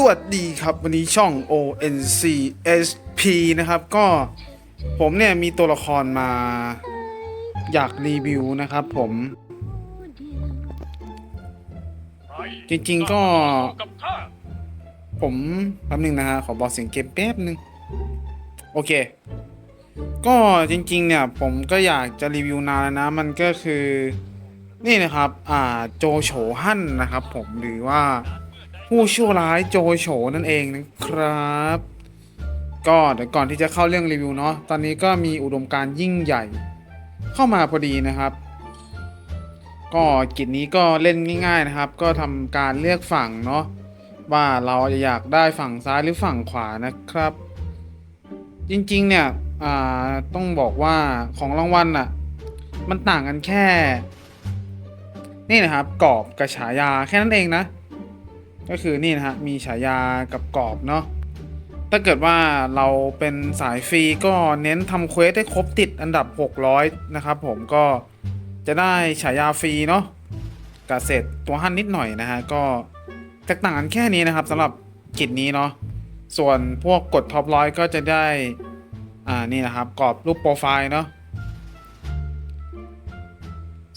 สวัสดีครับวันนี้ช่อง ONCSP นะครับ ก็ผมเนี่ยมีตัวละครมาอยากรีวิวนะครับผม จริงๆก็ ผมแป๊บนึงนะฮะ ขอบอกเสียงเกมแป๊บนึง โอเค ก็จริงๆเนี่ย ผมก็อยากจะรีวิวนานแล้วนะ มันก็คือ นี่นะครับ อ่าโจโฉฮั่นนะครับผมหรือว่า ผู้ชั่วร้ายโจโฉนั่นเองนะครับ ก็เดี๋ยวก่อนที่จะเข้าเรื่องรีวิวเนาะตอนนี้ก็มีอุดมการ์ยิ่งใหญ่ เข้ามาพอดีนะครับ ก็กิจนี้ก็เล่นง่าย ๆนะครับ ก็ทำการเลือกฝั่งเนาะว่าเราจะอยากได้ฝั่งซ้ายหรือฝั่งขวานะครับ จริงๆเนี่ยต้องบอกว่าของรางวัลน่ะมันต่างกันแค่ นี่นะครับกรอบกับฉายาแค่นั้นเองนะ ก็คือนี่นะฮะมีฉายากับกรอบเนาะถ้าเกิดว่าเราเป็นสายฟรีก็เน้นทำเควสให้ครบติดอันดับ 600 นะครับผมก็จะได้ฉายาฟรีเนาะกับเศษตัวหั่นนิดหน่อยนะฮะก็แตกต่างกันแค่นี้นะครับสำหรับกิจนี้เนาะส่วนพวกกดท็อปร้อยก็จะได้ อ่านี่นะครับกรอบรูปโปรไฟล์เนาะ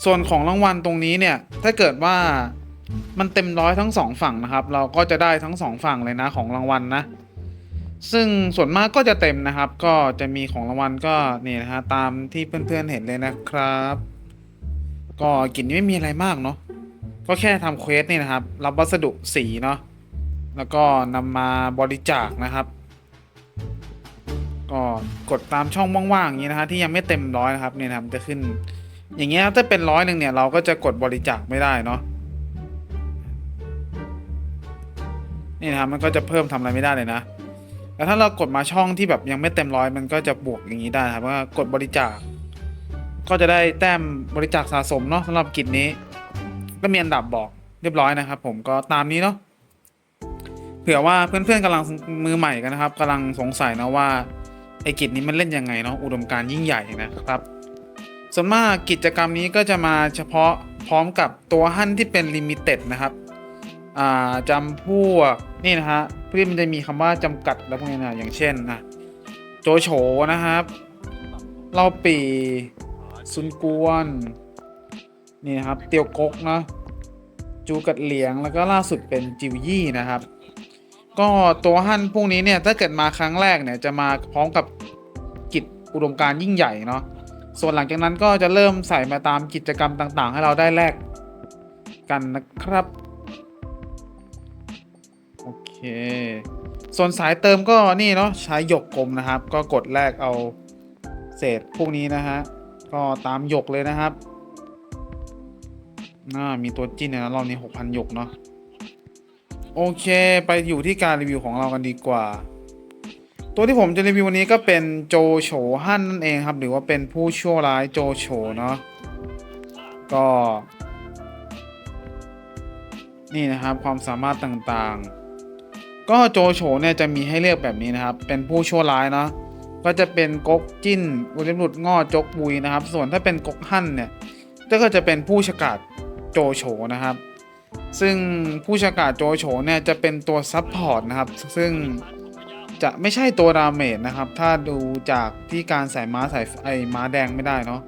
ส่วนของรางวัลตรงนี้เนี่ยถ้าเกิดว่า มันเต็มร้อยทั้งสองฝั่งนะครับ เราก็จะได้ทั้งสองฝั่งเลยนะของรางวัลนะ ซึ่งส่วนมากก็จะเต็มนะครับ ก็จะมีของรางวัลก็นี่นะฮะตามที่เพื่อนๆเห็นเลยนะครับ ก็กินไม่มีอะไรมากเนาะก็แค่ทำเควสนี่นะครับ รับวัสดุสีเนาะแล้วก็นำมาบริจาคนะครับ ก็กดตามช่องว่างๆอย่างนี้นะฮะที่ยังไม่เต็มร้อยนะครับเนี่ยนะครับจะขึ้น อย่างเงี้ยถ้าเป็นร้อยหนึ่งเนี่ยเราก็จะกดบริจาคไม่ได้เนาะ นี่นะครับมันก็จะเพิ่มทำอะไรไม่ได้เลยนะแต่ถ้าเรากดมาช่องที่แบบยังไม่เต็มร้อยมันก็จะบวกอย่างนี้ได้ครับว่ากดบริจาค ก็จะได้แต้มบริจาคสะสมเนาะสำหรับกิจนี้ ก็มีอันดับบอกเรียบร้อยนะครับ ผมก็ตามนี้เนาะเผื่อว่าเพื่อนๆกำลังมือใหม่กันนะครับกำลังสงสัยนะว่าไอ้กิจนี้มันเล่นยังไงเนาะอุดมการยิ่งใหญ่นะครับส่วนมากกิจกรรมนี้ก็จะมาเฉพาะพร้อมกับตัวหั่นที่เป็นลิมิเต็ดนะครับจำพวก นี่นะฮะเพื่อมันจะมีคำว่าจำกัดแล้วพวกนี้นะอย่างเช่นนะโจโฉนะครับเล่าปีซุนกวนนี่นะครับเตียวกกนะจูกัดเหลียงแล้วก็ล่าสุดเป็นจิวยี่นะครับ ก็ตัวหั่นพวกนี้เนี่ยถ้าเกิดมาครั้งแรกเนี่ยจะมาพร้อมกับกิจอุดมการยิ่งใหญ่เนาะส่วนหลังจากนั้นก็จะเริ่มใส่มาตามกิจกรรมต่างๆ ให้เราได้แลกกันนะครับ เค ส่วนสายเติมก็นี่เนาะใช้หยกกลมนะครับ ก็กดแลกเอาเศษพวกนี้นะฮะ ก็ตามหยกเลยนะครับน่ามีตัวจิ้นนะรอบนี้6,000หยกเนาะโอเค ไปอยู่ที่การรีวิวของเรากันดีกว่า ตัวที่ผมจะรีวิววันนี้ก็เป็นโจโฉฮั่นนั่นเองครับ หรือว่าเป็นผู้ชั่วร้ายโจโฉเนาะก็ นี่นะครับความสามารถต่างๆ ก็โจโฉเนี่ยจะมีให้เลือกแบบนี้นะครับ เป็นผู้ชั่วร้ายเนาะก็จะเป็นก๊กจิ้นอุลิมหลุดง่อจกบุยนะครับ ส่วนถ้าเป็นก๊กหั่นเนี่ยก็จะเป็นผู้ฉกาจโจโฉนะครับ ซึ่งผู้ฉกาจโจโฉเนี่ยจะเป็นตัวซับพอร์ตนะครับ ซึ่งจะไม่ใช่ตัวดาเมจนะครับ ถ้าดูจากที่การใส่ม้าใส่ไอ้ม้าแดงไม่ได้เนาะ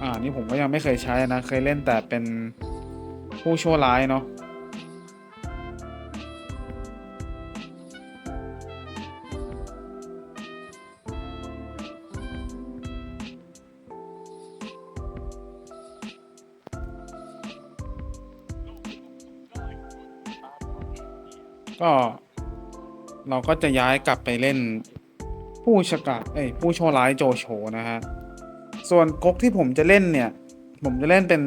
อ่านี่ผมก็ยังไม่เคยใช้นะ เคยเล่นแต่เป็นผู้ชั่วร้ายเนาะ เราก็จะย้ายกลับไปเล่นผู้ฉกาจเอ้ยผู้โชร้ายโจโฉนะฮะ ส่วนก๊กที่ผมจะเล่นเนี่ย ผมจะเล่นเป็น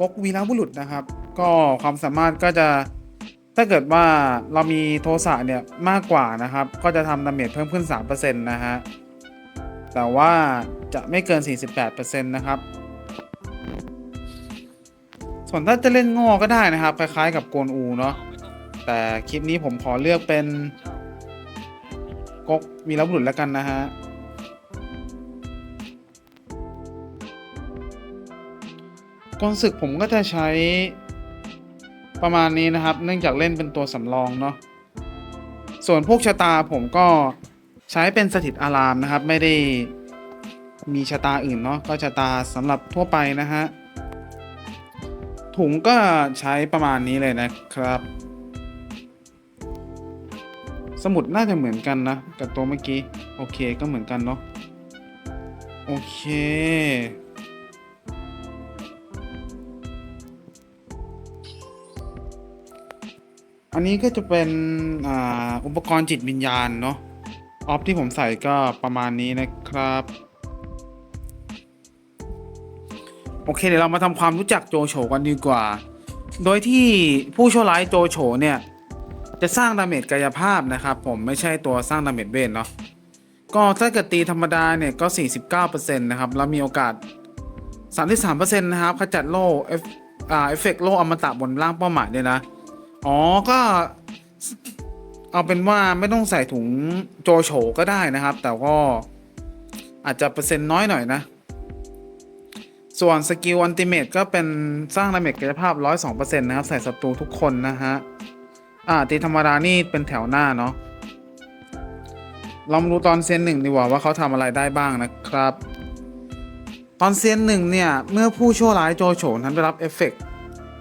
ก๊กวีรบุรุษนะครับ ก็ความสามารถก็จะถ้าเกิดว่าเรามีโทสะเนี่ยมากกว่านะครับ ก็จะทำดาเมจเพิ่มขึ้น 3%นะฮะ แต่ว่าจะไม่เกิน 48%นะครับ ส่วนถ้าจะเล่นงอก็ได้นะครับ คล้ายๆกับโกนอูเนาะ แต่คลิปนี้ผมขอเลือกเป็นก๊กวีรบุรุษแล้วกันนะฮะ กองศึกผมก็จะใช้ประมาณนี้นะครับ เนื่องจากเล่นเป็นตัวสำรองเนาะ ส่วนพวกชะตาผมก็ใช้เป็นสถิตอารามนะครับ ไม่ได้มีชะตาอื่นเนาะ ก็ชะตาสำหรับทั่วไปนะฮะ ถุงก็ใช้ประมาณนี้เลยนะครับ สมุดน่าจะเหมือนกันนะ กับตัวเมื่อกี้ โอเคก็เหมือนกันเนาะโอเคอันนี้ก็จะเป็นอ,อุปกรณ์จิตวิญญาณเนาะออฟที่ผมใส่ก็ประมาณนี้นะครับ โอเคเดี๋ยวเรามาทำความรู้จักโจโฉกันดีกว่า โดยที่ผู้ชั่วร้ายโจโฉเนี่ย จะสร้างดาเมจกายภาพนะครับผมไม่ใช่ตัวสร้างดาเมจเวทเนาะก็ถ้าเกิดตีธรรมดาเนี่ยก็ 49%นะครับ แล้วมีโอกาส 33%นะครับขจัดโล่เอฟอ่าเอฟเฟกต์โล่อมตะบนร่างเป้าหมายด้วยนะ อ๋อก็เอาเป็นว่าไม่ต้องใส่ถุงโจโฉก็ได้นะครับ แต่ก็อาจจะเปอร์เซ็นต์น้อยหน่อยนะ ส่วนสกิลอันติเมตก็เป็นสร้างดาเมจกายภาพ 102%นะครับ ใส่ศัตรูทุกคนนะฮะ อ่าตีธรรมดานี่เป็นแถวหน้าเนาะลองดูตอนเซียนหนึ่งดีกว่าว่าเขาทำอะไรได้บ้างนะครับ ตอนเซียนหนึ่งเนี่ย เมื่อผู้ชั่วร้ายโจโฉนั้นได้รับเอฟเฟกต์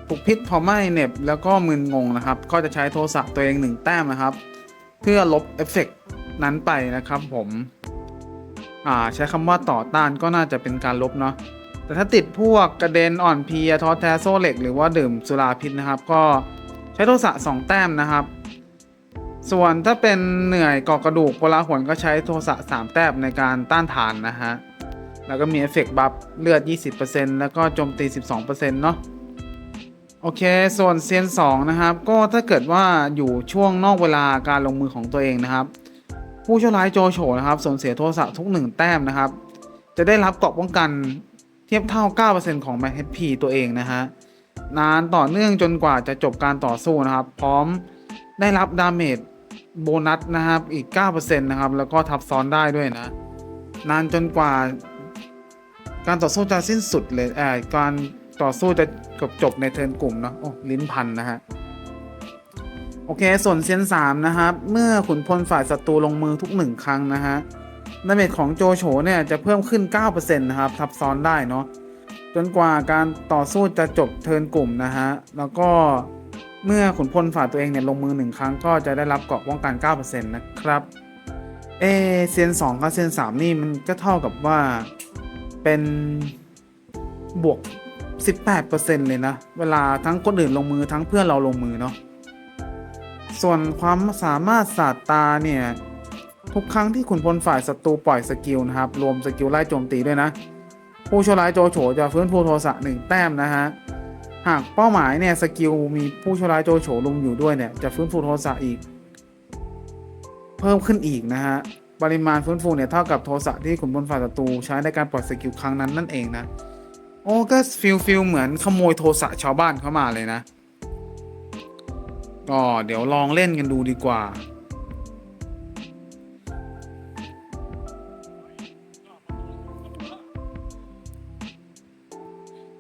ถูกพิษเผาไหม้เหน็บแล้วก็มึนงงนะครับ ก็จะใช้โทสะตัวเองหนึ่งแต้มนะครับ เพื่อลบเอฟเฟกต์นั้นไปนะครับผมอ่าใช้คำว่าต่อต้านก็น่าจะเป็นการลบเนาะแต่ถ้าติดพวกกระเด็นอ่อนเพลียท้อแท้โซ่เหล็ก หรือว่าดื่มสุราพิษนะครับ ก็ ใช้โทสะสองแต้มนะครับ ส่วนถ้าเป็นเหนื่อยกาะกระดูกโพลาหวนก็ใช้โทสะ3แต้มในการต้านทานนะฮะ แล้วก็มีเอฟเฟกต์บัฟเลือด 20%แล้วก็โจมตี 12%เนาะโอเค ส่วนเซียน2นะครับ ก็ถ้าเกิดว่าอยู่ช่วงนอกเวลาการลงมือของตัวเองนะครับ ผู้ชั่วร้ายโจโฉนะครับสูญเสียโทสะทุก 1 แต้มนะครับ จะได้รับเกราะป้องกันเทียบเท่า 9%ของ Max HP ตัวเองนะฮะ นานต่อเนื่องจนกว่าจะจบการต่อสู้นะครับ พร้อมได้รับดาเมจโบนัสนะครับอีก 9%นะครับ แล้วก็ทับซ้อนได้ด้วยนะ นานจนกว่า การต่อสู้จะสิ้นสุดเลยเอ่อการต่อสู้จะจบจบในเทิร์นกลุ่มเนาะโอ้ลิ้นพันนะฮะโอเค ส่วนเซียน3นะครับ เมื่อขุนพลฝ่ายศัตรูลงมือทุกหนึ่งครั้งนะฮะดาเมจของโจโฉเนี่ยจะเพิ่มขึ้น 9%นะครับ ทับซ้อนได้เนาะ จนกว่าการต่อสู้จะจบเทินกลุ่มนะฮะ แล้วก็เมื่อขุนพลฝ่ายตัวเองเนี่ยลงมือหนึ่งครั้งก็จะได้รับเกาะป้องกัน 9%นะครับ เอเซียน2กับเซียน3นี่มันก็เท่ากับว่าเป็นบวก 18%เลยนะ เวลาทั้งคนอื่นลงมือทั้งเพื่อนเราลงมือเนาะ ส่วนความสามารถศาสตาเนี่ย ทุกครั้งที่ขุนพลฝ่ายศัตรูปล่อยสกิลนะครับ รวมสกิลไล่โจมตีด้วยนะ ผู้ชั่วร้ายโจโฉจะฟื้นฟูโทสะหนึ่งแต้มนะฮะ หากเป้าหมายเนี่ยสกิลมีผู้ชั่วร้ายโจโฉลงอยู่ด้วยเนี่ยจะฟื้นฟูโทสะอีก เพิ่มขึ้นอีกนะฮะ ปริมาณฟื้นฟูเนี่ยเท่ากับโทสะที่ขุนพลฝ่ายศัตรูใช้ในการปล่อยสกิลครั้งนั้นนั่นเองนะ โอ้ก็ฟิลฟิลเหมือนขโมยโทสะชาวบ้านเข้ามาเลยนะ ก็เดี๋ยวลองเล่นกันดูดีกว่า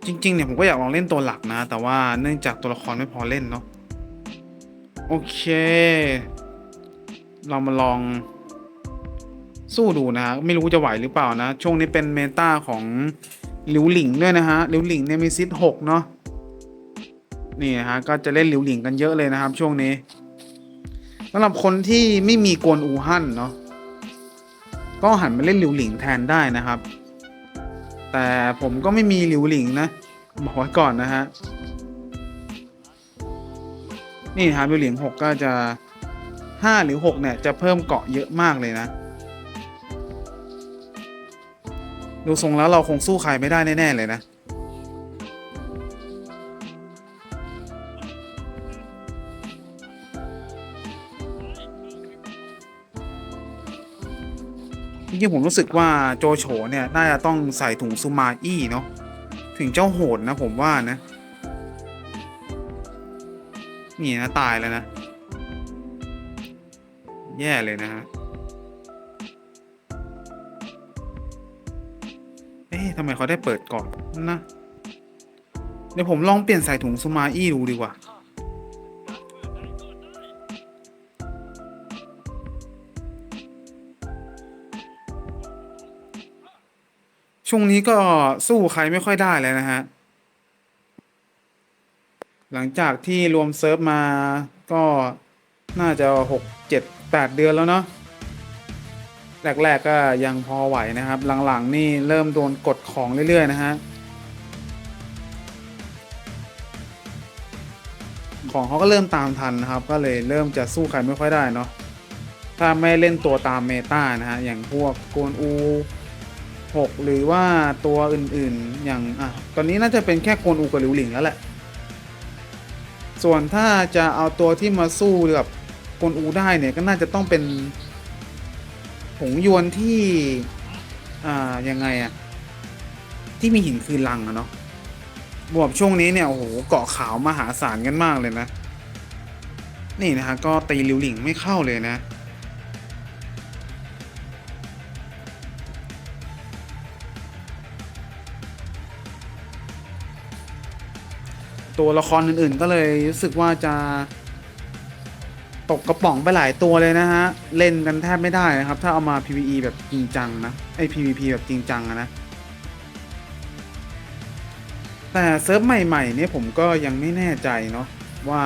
จริง ๆ เนี่ย ผมก็อยากลองเล่นตัวหลักนะ แต่ว่าเนื่องจากตัวละครไม่พอเล่นเนาะโอเค เรามาลองสู้ดูนะฮะไม่รู้จะไหวหรือเปล่านะ ช่วงนี้เป็นเมตาของหลิวหลิงด้วยนะฮะหลิวหลิงเนี่ยมีซิทหกเนาะนี่นะฮะก็จะเล่นหลิวหลิงกันเยอะเลยนะครับ ช่วงนี้สำหรับคนที่ไม่มีกวนอูฮั่นเนาะก็หันมาเล่นหลิวหลิงแทนได้นะครับ แต่ผมก็ไม่มีหลิวหลิงนะ บอกไว้ก่อนนะฮะ นี่ฮะครับหลิวหลิงหกก็จะห้าหรือหกเนี่ย จะเพิ่มเกาะเยอะมากเลยนะ ดูทรงแล้วเราคงสู้ใครไม่ได้แน่ ๆ เลยนะ จริงๆผมรู้สึกว่าโจโฉเนี่ยน่าจะต้องใส่ถุงซูมาอี้เนาะถึงเจ้าโหดนะผมว่านะ นี่นะตายแล้วนะ แย่เลยนะฮะเอ๊ะทำไมเขาได้เปิดก่อนนะ เดี๋ยวผมลองเปลี่ยนใส่ถุงซูมาอี้ดูดีกว่า ช่วงนี้ก็สู้ใครไม่ค่อยได้เลยนะฮะ หลังจากที่รวมเซิร์ฟมาก็น่าจะหกเจ็ดแปดเดือนแล้วเนาะแรก ๆ ก็ยังพอไหวนะครับ หลัง ๆ นี่เริ่มโดนกดของเรื่อย ๆ นะฮะ ของเขาก็เริ่มตามทันนะครับ ก็เลยเริ่มจะสู้ใครไม่ค่อยได้เนาะถ้าไม่เล่นตัวตามเมตานะฮะ อย่างพวกโกนอู 6 หรือว่าตัวอื่นๆอย่างอะตอนนี้น่าจะเป็นแค่โกนอูกับหลิวหลิงแล้วแหละ ส่วนถ้าจะเอาตัวที่มาสู้กับโกนอูได้เนี่ยก็น่าจะต้องเป็นผงยวนที่อ่ายังไงอะที่มีหินคือลังอะเนาะบวกช่วงนี้เนี่ยโอ้โหเกาะขาวมหาศาลกันมากเลยนะ นี่นะฮะก็ตีหลิวหลิงไม่เข้าเลยนะ ตัวละครอื่นๆ ก็เลยรู้สึกว่าจะ ตกกระป๋องไปหลายตัวเลยนะฮะ เล่นกันแทบไม่ได้นะครับ ถ้าเอามา PVE แบบจริงจังนะไอ PVP แบบจริงจังนะแต่เซิร์ฟใหม่ๆเนี่ยผมก็ยังไม่แน่ใจเนาะว่า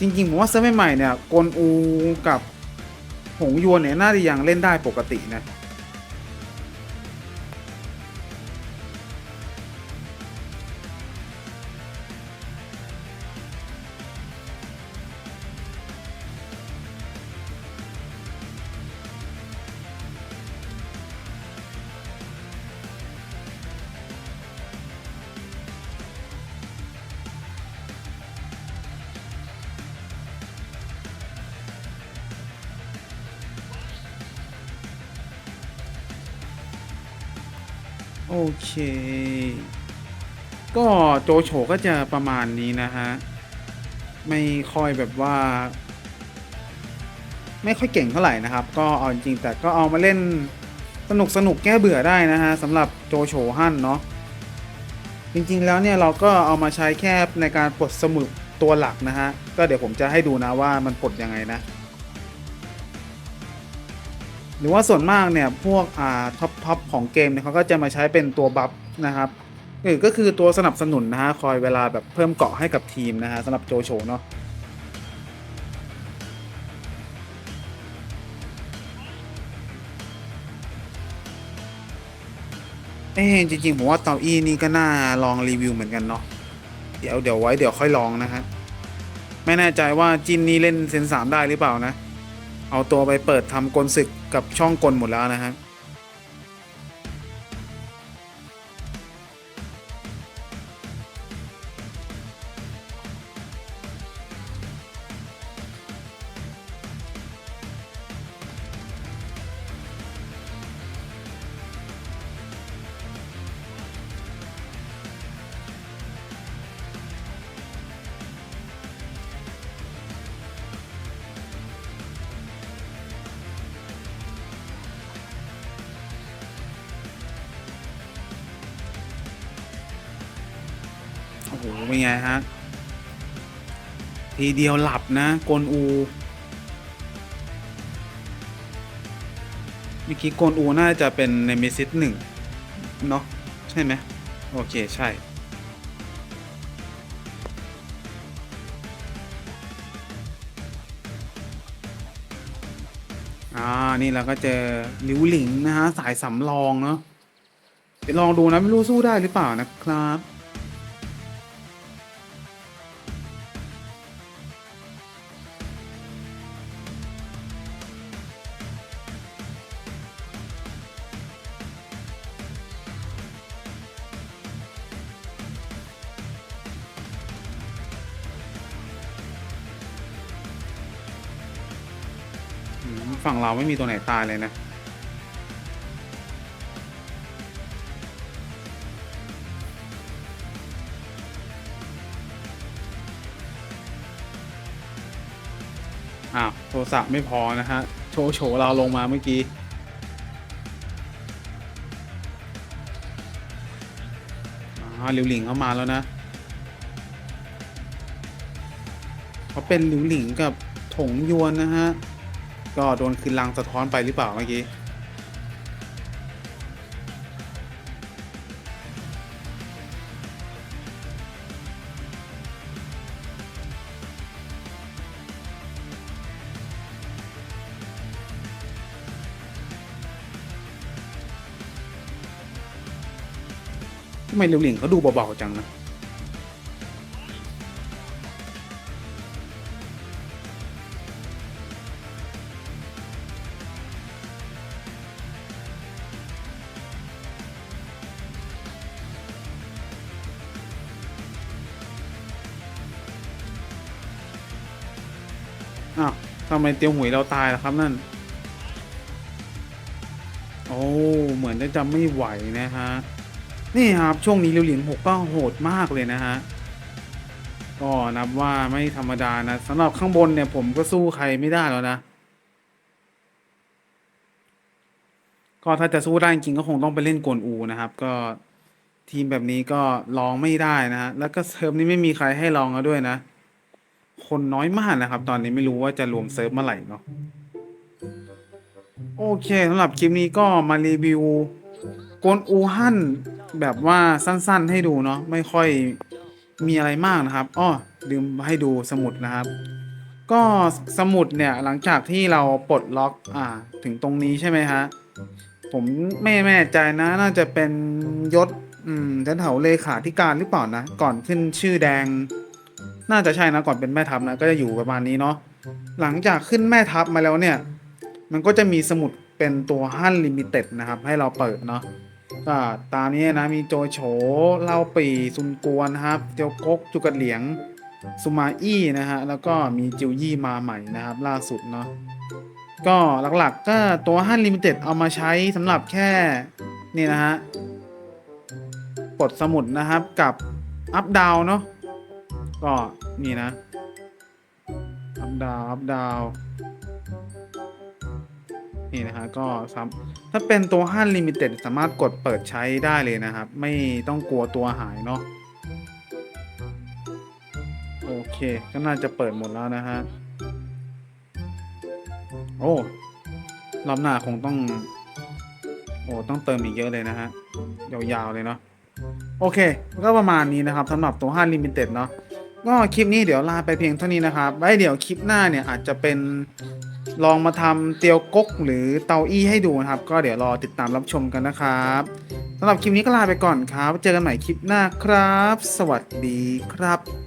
จริงๆ ผมว่าเซิร์ฟใหม่ๆเนี่ยกนอูกับหงยวนเนี่ยน่าจะยังเล่นได้ปกตินะ โอเค ก็โจโฉก็จะประมาณนี้นะฮะ ไม่ค่อยแบบว่า ไม่ค่อยเก่งเท่าไหร่นะครับ ก็เอาจริงแต่ก็เอามาเล่นสนุกสนุกแก้เบื่อได้นะฮะสำหรับโจโฉฮั่นเนาะจริงๆแล้วเนี่ยเราก็เอามาใช้แค่ในการปลดสมุดตัวหลักนะฮะ ก็เดี๋ยวผมจะให้ดูนะว่ามันปลดยังไงนะ หรือว่าส่วนมากเนี่ยพวกอ่าท็อปท็อปของเกมเนี่ยเขาก็จะมาใช้เป็นตัวบัฟนะครับก็คือตัวสนับสนุนนะฮะคอยเวลาแบบเพิ่มเกาะให้กับทีมนะฮะสำหรับโจโฉเนาะเอ้จริงๆผมว่าเตาอี้นี่ก็น่าลองรีวิวเหมือนกันเนาะเดี๋ยวเดี๋ยวไว้เดี๋ยวค่อยลองนะฮะไม่แน่ใจว่าจินนี่เล่นเซนสามได้หรือเปล่านะ เอาตัวไปเปิดทำกลศึกกับช่องกลหมดแล้วนะฮะ หเป็นไงฮะ ทีเดียวหลับนะกลอูเมื่อกี้กลอูน่าจะเป็นในเมซิสหนึ่งเนาะใช่ไหมโอเค ใช่อ่า นี่เราก็เจอลิวหลิงนะฮะ สายสำรองเนาะเดี๋ยวลองดูนะ ไม่รู้สู้ได้หรือเปล่านะครับ ไม่มีตัวไหนตายเลยนะอ้าวโทรศัพท์ไม่พอนะฮะ โชว์โฉเราลงมาเมื่อกี้ อ่าหลิวหลิงเข้ามาแล้วนะเขาเป็นหลิวหลิงกับถงยวนนะฮะ ก็โดนคืนลังสะท้อนไปหรือเปล่าเมื่อกี้ ทำไมเรียวหลิงเขาดูเบาๆจังนะ อ้าวทำไมเตียวหุยเราตายล่ะครับนั่น โอ้ เหมือนจะจำไม่ไหวนะฮะ นี่ครับช่วงนี้เรียวหลียงหกก็โหดมากเลยนะฮะ ก็นับว่าไม่ธรรมดานะสำหรับข้างบนเนี่ยผมก็สู้ใครไม่ได้แล้วนะ ก็ถ้าจะสู้ได้จริงก็คงต้องไปเล่นกวนอูนะครับ ก็ทีมแบบนี้ก็ลองไม่ได้นะฮะ แล้วก็เซิร์ฟนี้ไม่มีใครให้ลองแล้วด้วยนะ คนน้อยมากนะครับ ตอนนี้ไม่รู้ว่าจะรวมเซิร์ฟเมื่อไหร่เนาะโอเคสำหรับคลิปนี้ก็มารีวิวกนอูฮั่นแบบว่าสั้นๆให้ดูเนาะไม่ค่อยมีอะไรมากนะครับอ้อลืมให้ดูสมุดนะครับ ก็สมุดเนี่ยหลังจากที่เราปลดล็อกอ่าถึงตรงนี้ใช่ไหมฮะผมไม่แน่ใจนะ น่าจะเป็นยศอืมแถวเลขาธิการหรือเปล่านะ ก่อนขึ้นชื่อแดง น่าจะใช่นะก่อนเป็นแม่ทัพนะก็จะอยู่ประมาณนี้เนาะหลังจากขึ้นแม่ทัพมาแล้วเนี่ย มันก็จะมีสมุดเป็นตัวฮั่นลิมิเต็ดนะครับ ให้เราเปิดเนาะก็ตามนี้นะมีโจโฉเล่าปีซุนกวนนะครับเตียวกกจุกัดเหลียงซูมาอี้นะฮะแล้วก็มีจิวยี่มาใหม่นะครับ ล่าสุดเนาะก็หลักๆก็ตัวฮั่นลิมิเต็ดเอามาใช้สำหรับแค่นี่นะฮะปลดสมุดนะครับกับอัพดาวเนาะ ก็นี่นะ อัพดาวอัพดาวนี่นะฮะก็สามถ้าเป็นตัวฮั่นลิมิเต็ดสามารถกดเปิดใช้ได้เลยนะครับ ไม่ต้องกลัวตัวหายเนาะโอเค ก็น่าจะเปิดหมดแล้วนะฮะ โอ้รอบหน้าคงต้อง โอ้ต้องเติมอีกเยอะเลยนะฮะ ยาวๆเลยเนาะโอเค ก็ประมาณนี้นะครับสำหรับตัวฮั่นลิมิเต็ดเนาะ ก็คลิปนี้เดี๋ยวลาไปเพียงเท่านี้นะครับไว้เดี๋ยวคลิปหน้าเนี่ยอาจจะเป็นลองมาทำเตียวกกหรือเตาอี้ให้ดูนะครับ ก็เดี๋ยวรอติดตามรับชมกันนะครับสำหรับคลิปนี้ก็ลาไปก่อนครับ เจอกันใหม่คลิปหน้าครับ สวัสดีครับ